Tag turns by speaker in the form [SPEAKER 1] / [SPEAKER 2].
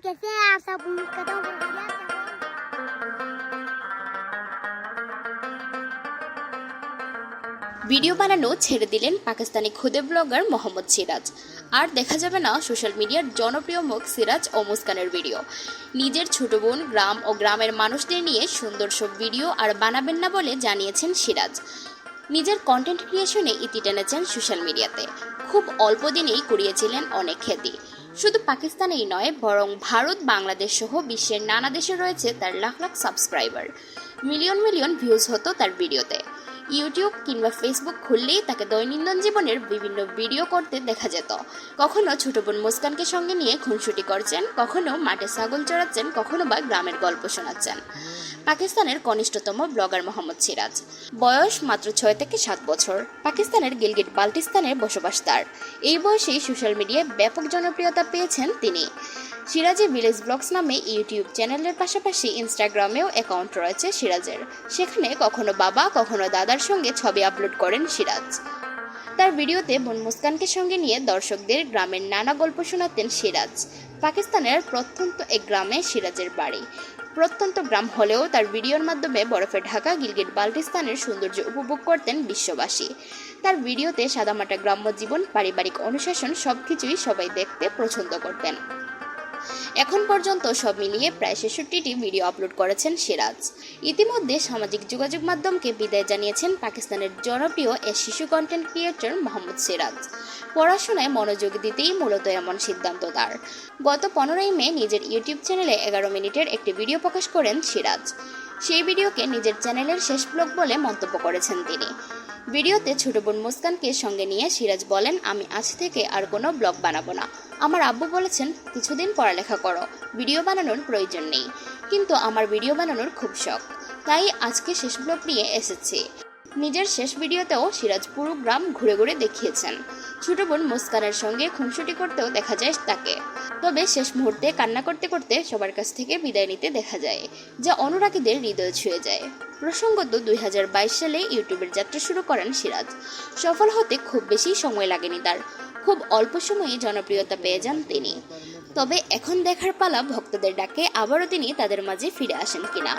[SPEAKER 1] कैसे हैं आप सब उम्मीद करता हूँ बहुत बढ़िया से होंगे।
[SPEAKER 2] ভিডিও বানানো ছেড়ে দিলেন পাকিস্তানি খুদে ব্লগার মোহাম্মদ সিরাজ আর দেখা যাবে না সোশ্যাল মিডিয়ার জনপ্রিয় মুখ সিরাজ ও মুস্কানের ভিডিও নিজের ছোট বোন গ্রাম ও গ্রামের মানুষদের নিয়ে সুন্দর সব ভিডিও আর বানাবেন না বলে জানিয়েছেন সিরাজ নিজের কন্টেন্ট ক্রিয়েশনে ইতি টেনেছেন সোশ্যাল মিডিয়াতে খুব অল্প দিনেই কুড়িয়েছিলেন অনেক খ্যাতি শুধু পাকিস্তানেই নয়, বরং ভারত, বাংলাদেশ সহ বিশ্বের নানা দেশে রয়েছে তার lakh lakh subscriber. Million million views হতো তার ভিডিওতে। ইউটিউব কিংবা ফেসবুক খুললেই তাকে দৈনন্দিন জীবনের বিভিন্ন ভিডিও করতে দেখা যেত। কখনো ছোট বোন মুস্কানকে সঙ্গে নিয়ে খুনসুটি করছেন, কখনো মাঠে ছাগল চড়াচ্ছেন, কখনো বা গ্রামের গল্প শোনাচ্ছেন। পাকিস্তানের কনিষ্ঠতম ব্লগার মোহাম্মদ সিরাজ। বয়স মাত্র ছয় থেকে সাত বছর। পাকিস্তানের গিলগিট বাল্টিস্তানে বসবাস তার। এই বয়সেই সোশ্যাল মিডিয়ায় ব্যাপক জনপ্রিয়তা পেয়েছেন তিনি। সিরাজি ভিলেজ ব্লগস নামে ইউটিউব চ্যানেলের পাশাপাশি ইনস্টাগ্রামেও অ্যাকাউন্ট রয়েছে সিরাজের। সেখানে কখনো বাবা, কখনো দাদার সঙ্গে ছবি আপলোড করেন সিরাজ। তার ভিডিওতে বোন মুস্কানকে সঙ্গে নিয়ে দর্শকদের গ্রামের নানা গল্প শোনাতেন সিরাজ। পাকিস্তানের প্রত্যন্ত এক গ্রামে সিরাজের বাড়ি। প্রত্যন্ত গ্রাম হলেও তার ভিডিওর মাধ্যমে বরফে ঢাকা, গিলগিট বাল্টিস্তানের সৌন্দর্য উপভোগ করতেন বিশ্ববাসী। তার ভিডিওতে সাদামাটা গ্রাম্য জীবন, পারিবারিক অনুশাসন সবকিছুই সবাই দেখতে পছন্দ করতেন। এখন পর্যন্ত সব মিলিয়ে প্রায় ছেষট্টিটি ভিডিও আপলোড করেছেন সিরাজ। ইতিমধ্যে সামাজিক যোগাযোগ মাধ্যমকে বিদায় জানিয়েছেন পাকিস্তানের জনপ্রিয় এ শিশু কন্টেন্ট ক্রিয়েটর মোহাম্মদ সিরাজ। পড়াশোনায় মনোযোগ দিতেই মূলত এমন সিদ্ধান্ত তার। গত পনেরোই মে নিজের ইউটিউব চ্যানেলে এগারো মিনিটের একটি ভিডিও প্রকাশ করেন সিরাজ। সেই ভিডিওকে নিজের চ্যানেলের শেষ ব্লগ বলে মন্তব্য করেছেন তিনি। ভিডিওতে ছোট বোন মুস্কানকে সঙ্গে নিয়ে সিরাজ বলেন, আমি আজ থেকে আর কোনো ব্লগ বানাবো না। আমার আব্বু বলেছেন, কিছুদিন পড়ালেখা করো। ভিডিও বানানোর প্রয়োজন নেই। কিন্তু আমার ভিডিও বানানোর খুব শখ। তাই আজকে শেষ ব্লগ নিয়ে এসেছি। নিজের শেষ ভিডিওতেও সিরাজ পুরো গ্রাম ঘুরে ঘুরে দেখিয়েছেন। ছোট বোন মুস্কানের সঙ্গে খুনসুটি করতেও দেখা যায় তাকে। তবে শেষ মুহূর্তে কান্না করতে করতে সবার কাছ থেকে বিদায় নিতে দেখা যায়, যা অনুরাগীদের হৃদয় ছুঁয়ে যায়। প্রসঙ্গত দুই হাজার বাইশ সালে ইউটিউবের যাত্রা শুরু করেন সিরাজ। সফল হতে খুব বেশি সময় লাগেনি তার, খুব অল্প সময়ে জনপ্রিয়তা পেয়ে যান তিনি। তবে এখন দেখার পালা ভক্তদের ডাকে আবারও তিনি তাদের মাঝে ফিরে আসেন কিনা।